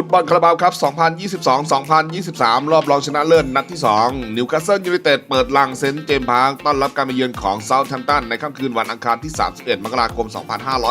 ฟุตบอลคาราบาวครับ 2022-2023 รอบรองชนะเลิศนัดที่ 2 นิวคาสเซิลยูไนเต็ดเปิดลังเซนต์เจมส์พาร์คต้อนรับการมาเยือนของเซาท์แฮมป์ตันในค่ำคืนวันอังคารที่ 31 มกราคม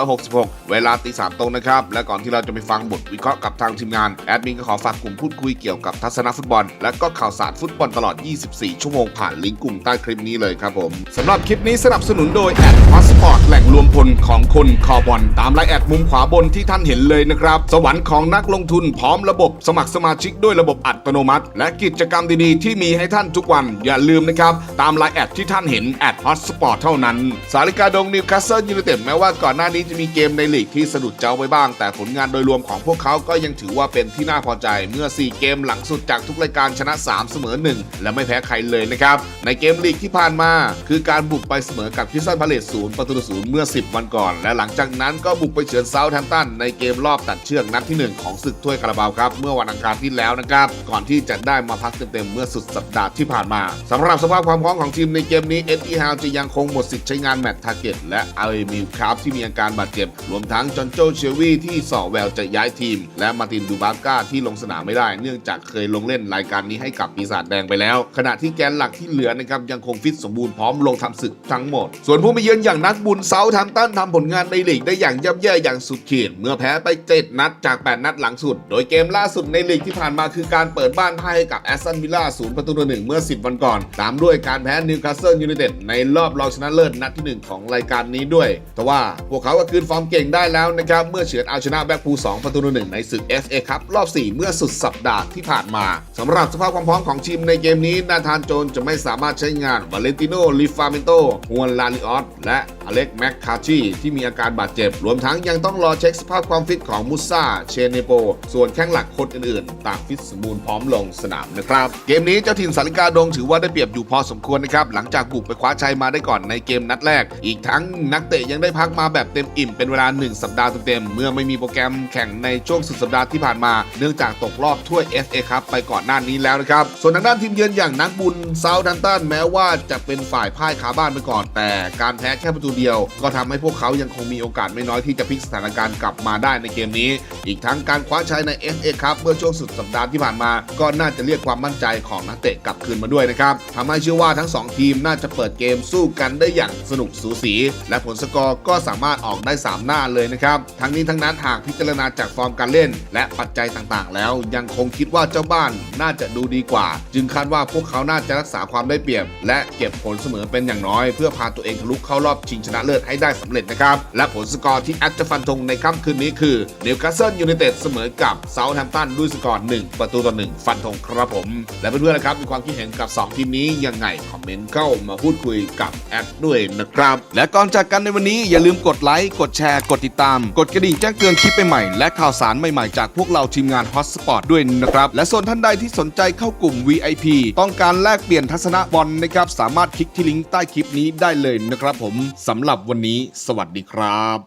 2566 เวลาตีสามตรงนะครับ และก่อนที่เราจะไปฟังบทวิเคราะห์กับทางทีมงาน แอดมินก็ขอฝากกลุ่มพูดคุยเกี่ยวกับทัศนฟุตบอล และก็ข่าวสารฟุตบอลตลอด 24 ชั่วโมงผ่านลิงก์กลุ่มใต้คลิปนี้เลยครับผมสำหรับคลิปนี้สนับสนุนโดยแอดพาสปอร์ตแหล่งรวมพลของคนคอบอลตามไลน์แอดมุมขวาบนที่ท่านเห็นเลยนะครับสวรรค์ของนักลงทุนพร้อมระบบสมัครสมาชิกด้วยระบบอัตโนมัติ และกิจกรรมดีๆ ที่มีให้ท่านทุกวัน อย่าลืมนะครับ ตามไลน์แอดที่ท่านเห็นแอดฮอตสปอร์ตเท่านั้น สาริกาดงนิวคาสเซิลยูไนเต็ดแม้ว่าก่อนหน้านี้จะมีเกมในลีกที่สะดุดเจ้าไว้บ้าง แต่ผลงานโดยรวมของพวกเขาก็ยังถือว่าเป็นที่น่าพอใจเมื่อ 4 เกมหลังสุดจากทุกรายการชนะ 3 เสมอ 1 และไม่แพ้ใครเลยนะครับในเกมลีกที่ผ่านมา คือการบุกไปเสมอกับคริสตันพาเลตศูนย์ประตูศูนย์เมื่อ 10 วันก่อน และหลังจากนั้นก็บุกไปเฉือนเซาท์แฮมป์ตันในเกมรอบตัดเชือกนัดที่ 1 ของศึกถ้วยคาราบาวครับเมื่อวันอังคารที่แล้วนะครับก่อนที่จะได้มาพักเต็มๆเมื่อสุดสัปดาห์ที่ผ่านมาสำหรับสภาพความพร้อมของทีมในเกมนี้เอ็ดดี้ฮาวจะยังคงหมดสิทธิ์ใช้งานแมตต์ทาร์เก็ตและอาร์เอมิลคราฟที่มีอาการบาดเจ็บ รวมทั้งจอห์นโจเชลวีที่ส่อแววจะย้ายทีม และมาตินดูบาก้าที่ลงสนามไม่ได้ เนื่องจากเคยลงเล่นรายการนี้ให้กับปีศาจแดงไปแล้ว ขณะที่แกนหลักที่เหลือนะครับยังคงฟิตสมบูรณ์พร้อมลงทำศึกทั้งหมด ส่วนผู้มาเยือนอย่างนักบุญเซาท์แฮมตันทำผลงานในลีกได้อย่างย่ำแย่อย่างสุดขีดเมื่อแพ้ไปเจ็ดนัดจาก 8 นัดหลังสุดโดยเกมล่าสุดในลีกที่ผ่านมาคือการเปิดบ้านพ่ายให้กับแอสตันวิลล่าศูนย์ประตูต่อหนึ่งเมื่อ 10 วันก่อน ตามด้วยการแพ้นิวคาสเซิลยูไนเต็ดในรอบรองชนะเลิศนัดที่หนึ่งของรายการนี้ด้วย แต่ว่าพวกเขาก็คืนฟอร์มเก่งได้แล้วนะครับ เมื่อเฉือนเอาชนะแบ็คพูล2ประตูต่อหนึ่งในศึก FA ครับรอบ 4 เมื่อสุดสัปดาห์ที่ผ่านมาสำหรับสภาพความพร้อมของทีมในเกมนี้นาธานโจนจะไม่สามารถใช้งานวาเลนติโนลิฟาเมนโตฮวนลาลิออสและอเล็กแมคคาชีที่มีอาการบาดเจ็บ รวมทั้งยังต้องรอเช็คสภาพความฟิตของมุซาเชเนโปสวนแข้งหลักคนอื่นๆ ต่างฟิตสมบูรณ์พร้อมลงสนามนะครับ เกมนี้เจ้าถิ่นสาริกาดงถือว่าได้เปรียบอยู่พอสมควรนะครับ หลังจากบุกไปคว้าชัยมาได้ก่อนในเกมนัดแรก อีกทั้งนักเตะยังได้พักมาแบบเต็มอิ่มเป็นเวลา 1 สัปดาห์เต็มๆเมื่อไม่มีโปรแกรมแข่งในช่วงสุดสัปดาห์ที่ผ่านมา เนื่องจากตกรอบถ้วย FA ครับไปก่อนหน้านี้แล้วนะครับส่วนทางด้านทีมเยือนอย่างนักบุญเซาท์แฮมป์ตันแม้ว่าจะเป็นฝ่ายพ่ายคาบ้านไปก่อน แต่การแพ้แค่ประตูเดียว ก็ทำให้พวกเขายังคงมีโอกาสไม่น้อยที่จะพลิกสถานการณ์กลับมาได้ในเกมนี้ อีกทั้งการคว้าชัยใน FA ครับเมื่อช่วงสุดสัปดาห์ที่ผ่านมา ก็น่าจะเรียกความมั่นใจของนักเตะกลับคืนมาด้วยนะครับทำให้เชื่อว่าทั้งสองทีมน่าจะเปิดเกมสู้กันได้อย่างสนุกสูสี และผลสกอร์ก็สามารถออกได้ 3 หน้าเลยนะครับทั้งนี้ทั้งนั้นหากพิจารณาจากฟอร์มการเล่น และปัจจัยต่างๆ แล้วยังคงคิดว่าเจ้าบ้านน่าจะดูดีกว่า จึงคาดว่าพวกเขาน่าจะรักษาความได้เปรียบ และเก็บผลเสมอเป็นอย่างน้อย เพื่อพาตัวเองทะลุเข้ารอบชิงชนะเลิศให้ได้สำเร็จนะครับและผลสกอร์ที่แอดจะฟันธงในค่ำคืนนี้คือนิวคาสเซิลยูไนเต็ดเสมอกับเซาท์แฮมป์ตันด้วยสกอร์1ประตูต่อ1ฟันธงครับผม และเพื่อนๆนะครับ มีความคิดเห็นกับ 2 ทีมนี้ยังไง คอมเมนต์เข้ามาพูดคุยกับแอดด้วยนะครับ และก่อนจากกันในวันนี้อย่าลืมกดไลค์ กดแชร์ กดติดตาม กดกระดิ่งแจ้งเตือนคลิปใหม่ๆและข่าวสารใหม่ๆจากพวกเราทีมงาน Hotspot ด้วยนะครับ และส่วนท่านใดที่สนใจเข้ากลุ่ม VIP ต้องการแลกเปลี่ยนทัศนะบอลนะครับสามารถคลิกที่ลิงก์ใต้คลิปนี้ได้เลยนะครับผมสำหรับวันนี้ สวัสดีครับ